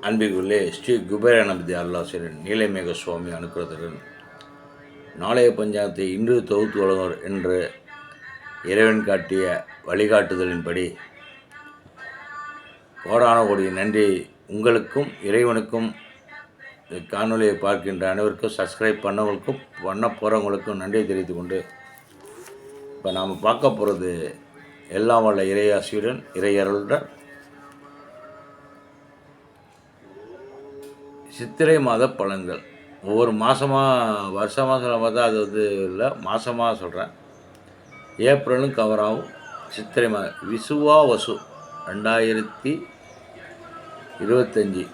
அன்பிற்குள்ளே ஸ்ரீ குபேரானபதி அருளாசிரியர் நீலமேக சுவாமி அனுக்கிறதுடன் நாளைய பஞ்சாங்கத்தை இன்று தொகுத்து வழங்குவர் என்று இறைவன் காட்டிய வழிகாட்டுதலின்படி கோடான கோடி நன்றி உங்களுக்கும் இறைவனுக்கும் காணொலியை பார்க்கின்ற அனைவருக்கும் சப்ஸ்கிரைப் பண்ணவங்களுக்கும் பண்ண போகிறவங்களுக்கும் நன்றி தெரிவித்து கொண்டு இப்போ நாம் பார்க்க போகிறது எல்லாம் வல்ல இறையாசியுடன் இறையருளுடன் சித்திரை மாத பலன்கள். ஒவ்வொரு மாதமாக வருஷ மாதம் பார்த்தா அது வந்து இல்லை மாதமாக சொல்கிறேன் ஏப்ரலும் கவராகும் சித்திரை மாதம் விசுவா வசு ரெண்டாயிரத்தி இருபத்தஞ்சி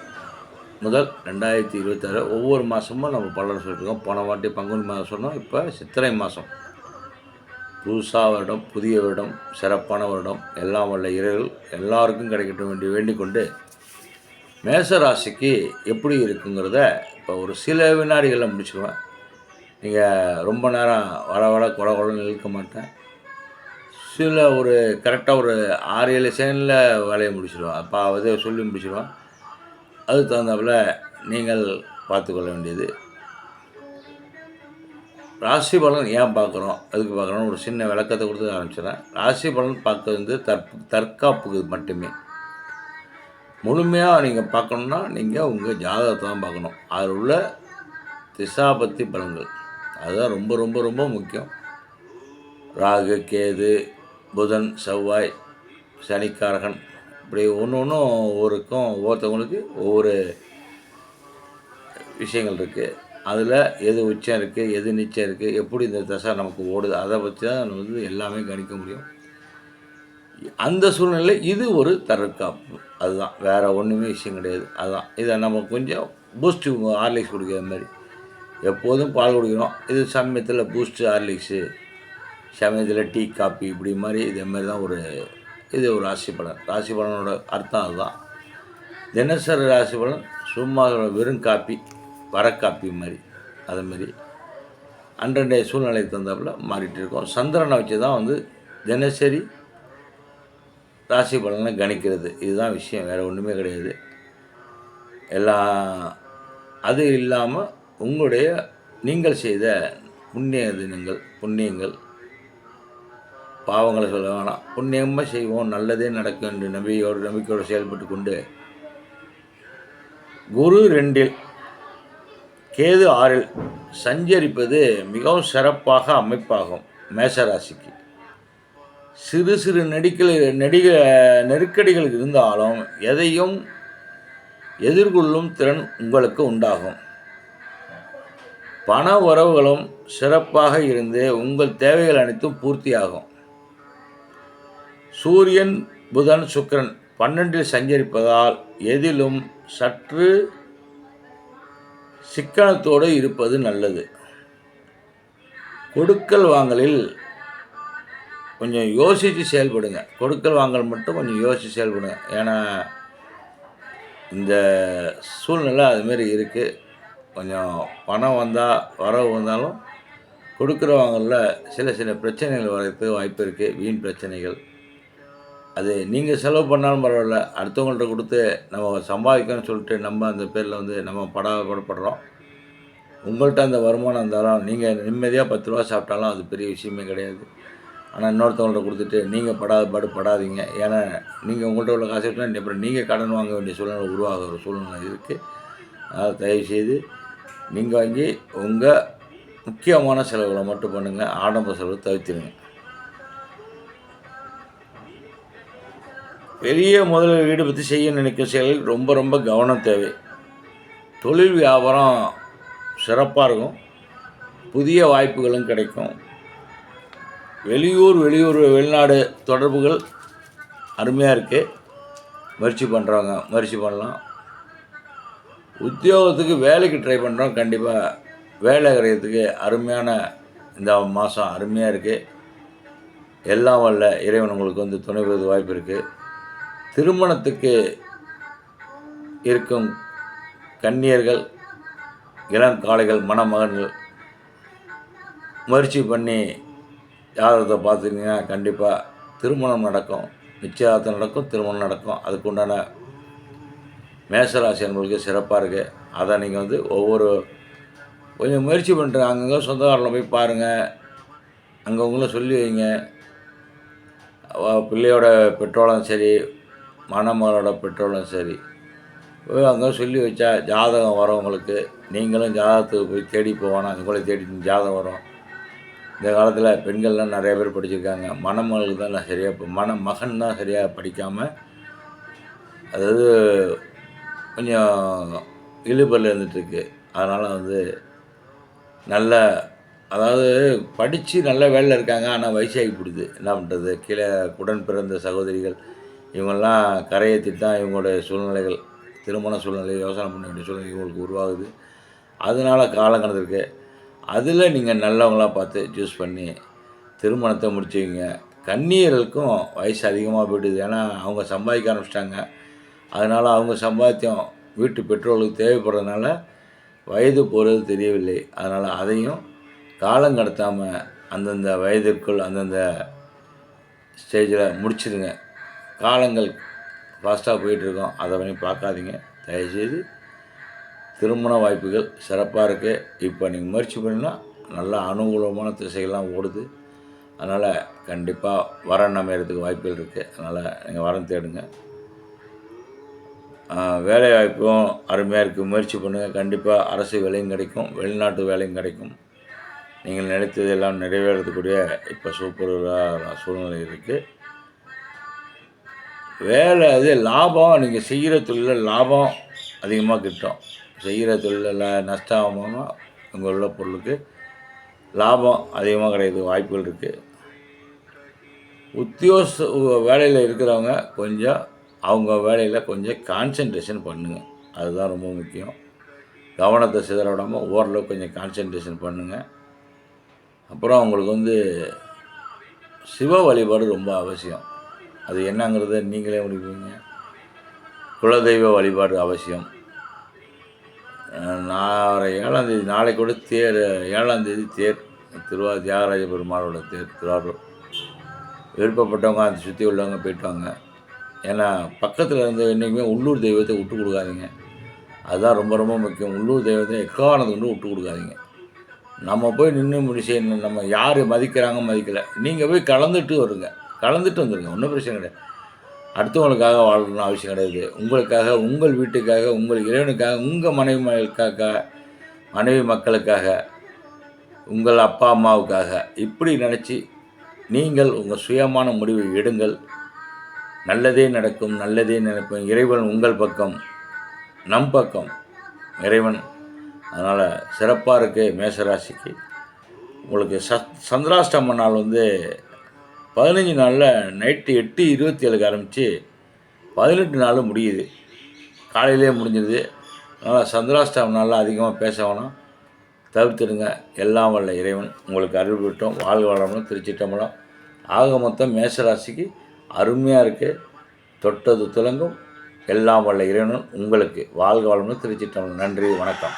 முதல் ரெண்டாயிரத்தி இருபத்தாறு. ஒவ்வொரு மாதமும் நம்ம பலன் சொல்லிட்டுருக்கோம். போன வாட்டி பங்குனி மாதம் சொன்னோம் இப்போ சித்திரை மாதம் புதுசா வருடம் புதிய வருடம் சிறப்பான வருடம். எல்லாம் வல்ல இரவு எல்லாருக்கும் கிடைக்கட்டும் வேண்டி வேண்டிக் கொண்டு மேச ராசிக்கு எப்படி இருக்குங்கிறத இப்போ ஒரு சில வினாடிகளில் முடிச்சிடுவேன் நீங்கள் ரொம்ப நேரம் வள வள கொல கொலன்னு இழுக்க மாட்டேன். சில ஒரு கரெக்டாக ஒரு ஆறு ஏழு செகண்டில் வேலையை முடிச்சிடுவேன் அப்போ அதை சொல்லி முடிச்சிடுவேன் அதுக்கு தகுந்தாப்புல நீங்கள் பார்த்துக்கொள்ள வேண்டியது. ராசி பலன் ஏன் பார்க்குறோம்? அதுக்கு பார்க்குறோம் ஒரு சின்ன விளக்கத்தை கொடுத்து ஆரம்பிச்சிடறேன் ராசி பலன் பார்க்கறது வந்து தற் தற்காப்புக்கு மட்டுமே. முழுமையாக நீங்கள் பார்க்கணுன்னா நீங்கள் உங்கள் ஜாதகத்தை தான் பார்க்கணும். அதில் உள்ள திசாபத்தி பலன்கள். அதுதான் ரொம்ப ரொம்ப ரொம்ப முக்கியம். ராகு கேது புதன் செவ்வாய் சனிக்காரகன். இப்படி ஒன்று ஒன்றும் ஒவ்வொருக்கும் ஒவ்வொருத்தவங்களுக்கு ஒவ்வொரு விஷயங்கள் இருக்குது அதில் எது உச்சம் இருக்குது எது நிச்சயம் இருக்குது எப்படி இந்த தசை நமக்கு ஓடுது அதை பற்றி தான் நம்ம வந்து எல்லாமே கணிக்க முடியும். அந்த சூழ்நிலையில் இது ஒரு தற்காப்பு. அதுதான். வேறு ஒன்றுமே விஷயம் கிடையாது. அதுதான் இதை நம்ம கொஞ்சம் பூஸ்ட்டு ஹார்லிக்ஸ் குடிக்கிற மாதிரி. எப்போதும் பால் குடிக்கணும். இது சமயத்தில் பூஸ்ட்டு ஹார்லிக்ஸு சமயத்தில் டீ காப்பி இப்படி மாதிரி இதே மாதிரி தான் ஒரு இது ஒரு ராசி பலன். ராசி பலனோட அர்த்தம் அதுதான். தினசரி ராசி பலன் சும்மா வெறும் காப்பி வர காப்பி மாதிரி. அதுமாரி மாதிரி. சூழ்நிலைக்கு தகுந்தாப்புல மாறிட்டு இருக்கோம். சந்திரனை வச்சு தான் வந்து தினசரி ராசி பலனை கணிக்கிறது. இதுதான் விஷயம். வேறு ஒன்றுமே கிடையாது. எல்லாம் அது இல்லாமல் உங்களுடைய நீங்கள் செய்த புண்ணிய தினங்கள் புண்ணியங்கள் பாவங்களை சொல்ல வேணாம். புண்ணியமாக செய்வோம். நல்லதே நடக்கும் என்று நம்பிக்கையோடு நம்பிக்கையோடு செயல்பட்டு கொண்டு குரு ரெண்டில் கேது ஆறில் சஞ்சரிப்பது மிகவும் சிறப்பாக அமைப்பாகும் மேசராசிக்கு. சிறு சிறு நெடிக்கல் நெடிக நெருக்கடிகள் இருந்தாலும் எதையும் எதிர்கொள்ளும் திறன் உங்களுக்கு உண்டாகும். பண உறவுகளும் சிறப்பாக இருந்து உங்கள் தேவைகள் அனைத்தும் பூர்த்தியாகும். சூரியன் புதன் சுக்கிரன் பன்னெண்டில் சஞ்சரிப்பதால் எதிலும் சற்று சிக்கனத்தோடு இருப்பது நல்லது. கொடுக்கல் வாங்கலில் கொஞ்சம் யோசித்து செயல்படுங்க. கொடுக்கல் வாங்கல் மட்டும் கொஞ்சம் யோசித்து செயல்படுங்க. ஏன்னா இந்த சூழ்நிலை அதுமாரி இருக்குது கொஞ்சம் பணம் வந்தால் வரவு வந்தாலும் கொடுக்குறவங்களில் சில சில பிரச்சனைகள் வரதுக்கு வாய்ப்பு இருக்குது வீண் பிரச்சனைகள். அது நீங்கள் செலவு பண்ணாலும் பரவாயில்ல. அடுத்தவங்கள்ட்ட கொடுத்து நம்ம சம்பாதிக்கணும்னு சொல்லிட்டு நம்ம அந்த பேரில் வந்து நம்ம படாதப்படுறோம் உங்கள்கிட்ட அந்த வருமானம் இருந்தாலும் நீங்கள் நிம்மதியாக பத்து ரூபா சாப்பிட்டாலும் அது பெரிய விஷயமே கிடையாது. ஆனால் இன்னொருத்தவங்கள்ட்ட கொடுத்துட்டு நீங்கள் படாத பாடு படாதீங்க. ஏன்னா நீங்கள் உங்கள்கிட்ட உள்ள காசு எடுத்துனா அப்புறம் நீங்கள் கடன் வாங்க வேண்டிய சூழ்நிலை உருவாகிற ஒரு சூழ்நிலை இருக்குது அதை தயவுசெய்து நீங்கள் வாங்கி உங்கள் முக்கியமான செலவுகளை மட்டும் பண்ணுங்கள் ஆடம்பர செலவு தவிர்த்துருங்க. பெரிய முதலில் ஈடுபட்டு செய்ய நினைக்கும் செயலில் ரொம்ப ரொம்ப கவனம் தேவை. தொழில் வியாபாரம் சிறப்பாக இருக்கும். புதிய வாய்ப்புகளும் கிடைக்கும். வெளியூர் வெளியூர் வெளிநாடு தொடர்புகள் அருமையாக இருக்குது முயற்சி பண்ணுறவங்க முயற்சி பண்ணலாம். உத்தியோகத்துக்கு வேலைக்கு ட்ரை பண்ணுறோம் கண்டிப்பாக வேலை கிடைக்கிறதுக்கு அருமையான இந்த மாதம் அருமையாக இருக்குது எல்லாம் வல்ல இறைவன் உங்களுக்கு வந்து துணை பெறுவது வாய்ப்பு இருக்குது திருமணத்துக்கு இருக்கும் கன்னியர்கள் இளங்காளைகள் மணமகன்கள் முயற்சி பண்ணி ஜாதகத்தை பார்த்துருந்தீங்கன்னா கண்டிப்பாக திருமணம் நடக்கும். நிச்சயதார்த்தம் நடக்கும் திருமணம் நடக்கும். அதுக்கு உண்டான மேசராசி அன்பர்களுக்கு சிறப்பாக இருக்குது அதை நீங்கள் வந்து ஒவ்வொரு கொஞ்சம் முயற்சி பண்ணுறேன் அங்கங்கே சொந்தக்காரில் போய் பாருங்கள் அங்கவங்களும் சொல்லி வைங்க. பிள்ளையோட பெற்றோரும் சரி மணமகளோட பெற்றோரும் சரி போய் அங்கே சொல்லி வச்சா ஜாதகம் வரும் உங்களுக்கு. நீங்களும் ஜாதகத்துக்கு போய் தேடி போவானா உங்களை தேடி ஜாதகம் வரும். இந்த காலத்தில் பெண்கள்லாம் நிறைய பேர் படிச்சிருக்காங்க. மணமகளுக்கு தான் நான் சரியாக இப்போ மண மகன் தான் சரியாக படிக்காமல் அதாவது கொஞ்சம் இழுபறில் இருந்துகிட்ருக்கு அதனால் வந்து நல்ல அதாவது படித்து நல்ல வேலையில் இருக்காங்க. ஆனால் வயசாகி பிடிது என்ன பண்ணுறது கீழே உடன் பிறந்த சகோதரிகள் இவங்கெல்லாம் கரையேற்றிட்டு தான் இவங்களுடைய சூழ்நிலைகள் திருமண சூழ்நிலை யோசனை பண்ண வேண்டிய சூழ்நிலை இவங்களுக்கு உருவாகுது. அதனால காலம் கடந்திருக்கு அதில் நீங்கள் நல்லவங்களாக பார்த்து சூஸ் பண்ணி திருமணத்தை முடிச்சுவிங்க கன்னியர்களுக்கும் வயசு அதிகமாக போயிடுது ஏன்னா அவங்க சம்பாதிக்க ஆரம்பிச்சிட்டாங்க. அதனால் அவங்க சம்பாத்தியம் வீட்டு பெற்றோர்களுக்கு தேவைப்படுறதுனால வயது போகிறது தெரியவில்லை. அதனால் அதையும் காலம் கடத்தாமல் அந்தந்த வயதிற்குள் அந்தந்த ஸ்டேஜில் முடிச்சிடுங்க காலங்கள் ஃபாஸ்ட்டாக போயிட்டுருக்கோம் அதை பண்ணி பார்க்காதீங்க. தயவுசெய்து திருமண வாய்ப்புகள் சிறப்பாக இருக்குது இப்போ நீங்கள் முயற்சி பண்ணினா நல்லா அனுகூலமான திசைகள்லாம் ஓடுது. அதனால் கண்டிப்பாக வரன் அமையறதுக்கு வாய்ப்புகள் இருக்குது அதனால் நீங்கள் வரன் தேடுங்க. வேலை வாய்ப்பும் அருமையாக இருக்குது முயற்சி பண்ணுங்கள் கண்டிப்பாக அரசு வேலையும் கிடைக்கும். வெளிநாட்டு வேலையும் கிடைக்கும். நீங்கள் நினைத்தது எல்லாம் நிறைவேறதுக்கூடிய இப்போ சூப்பராக சூழ்நிலை இருக்குது வேலை அது லாபம். நீங்கள் செய்கிற தொழிலில் லாபம் அதிகமாக கிட்டும். செய்கிற தொழிலில் நஷ்டம் ஆகாமல் உங்கள் உள்ள பொருளுக்கு லாபம் அதிகமாக கிடைக்கிறது வாய்ப்புகள் இருக்குது உத்தியோக வேலையில் இருக்கிறவங்க கொஞ்சம் அவங்க வேலையில் கொஞ்சம் கான்சன்ட்ரேஷன் பண்ணுங்கள் அதுதான் ரொம்ப முக்கியம். கவனத்தை சிதற விடாமல் ஓரளவுக்கு கொஞ்சம் கான்சன்ட்ரேஷன் பண்ணுங்கள் அப்புறம் அவங்களுக்கு வந்து சிவ வழிபாடு ரொம்ப அவசியம். அது என்னங்கிறத நீங்களே முடிப்பீங்க. குலதெய்வ வழிபாடு அவசியம். நாளை ஏழாந்தேதி நாளை கூட தேர் ஏழாந்தேதி தேர் திருவா தியாகராஜ பெருமாளோட தேர் திருவாரூர். விருப்பப்பட்டவங்க அதை சுற்றி உள்ளவங்க போயிட்டு வாங்க ஏன்னா பக்கத்தில் இருந்த என்றைக்குமே உள்ளூர் தெய்வத்தை விட்டு கொடுக்காதீங்க. அதுதான் ரொம்ப ரொம்ப முக்கியம். உள்ளூர் தெய்வத்தை எக்காரணத்தை கொண்டு விட்டு கொடுக்காதீங்க. நம்ம போய் நின்று முடிச்சு நம்ம யார் மதிக்கிறாங்க மதிக்கலை. நீங்கள் போய் கலந்துட்டு வருங்க. கலந்துட்டு வந்துடுங்க ஒன்றும் பிரச்சனை கிடையாது. அடுத்தவங்களுக்காக வாழணும்னு அவசியம் கிடையாது. உங்களுக்காக உங்கள் வீட்டுக்காக உங்கள் இறைவனுக்காக உங்கள் மனைவி மக்களுக்காக மனைவி மக்களுக்காக உங்கள் அப்பா அம்மாவுக்காக இப்படி நினச்சி நீங்கள் உங்கள் சுயமான முடிவை எடுங்கள். நல்லதே நடக்கும் நல்லதே நினைப்போம் இறைவன் உங்கள் பக்கம் நம் பக்கம். இறைவன் அதனால் சிறப்பாக இருக்குது மேசராசிக்கு. உங்களுக்கு ச சந்திராஷ்டம நாள் வந்து பதினஞ்சு நாளில் நைட்டு எட்டு இருபத்தி ஏழுக்கு ஆரம்பித்து பதினெட்டு நாள் முடியுது. காலையிலே முடிஞ்சிடுது அதனால் சந்திராஷ்டம நாளில் அதிகமாக பேச வேணாம். தவிர்த்துடுங்க. எல்லாம் வல்ல இறைவன் உங்களுக்கு அருள் விட்டோம் வாழ்க வளமும் திருச்சிட்டம்பலம் ஆக மொத்தம் மேசராசிக்கு அருமையாக இருக்குது தொட்டது துலங்கும். எல்லாம் வல்ல இறைவனும் உங்களுக்கு வாழ்க வளமும் திருச்சிட்டம்பலம் நன்றி வணக்கம்.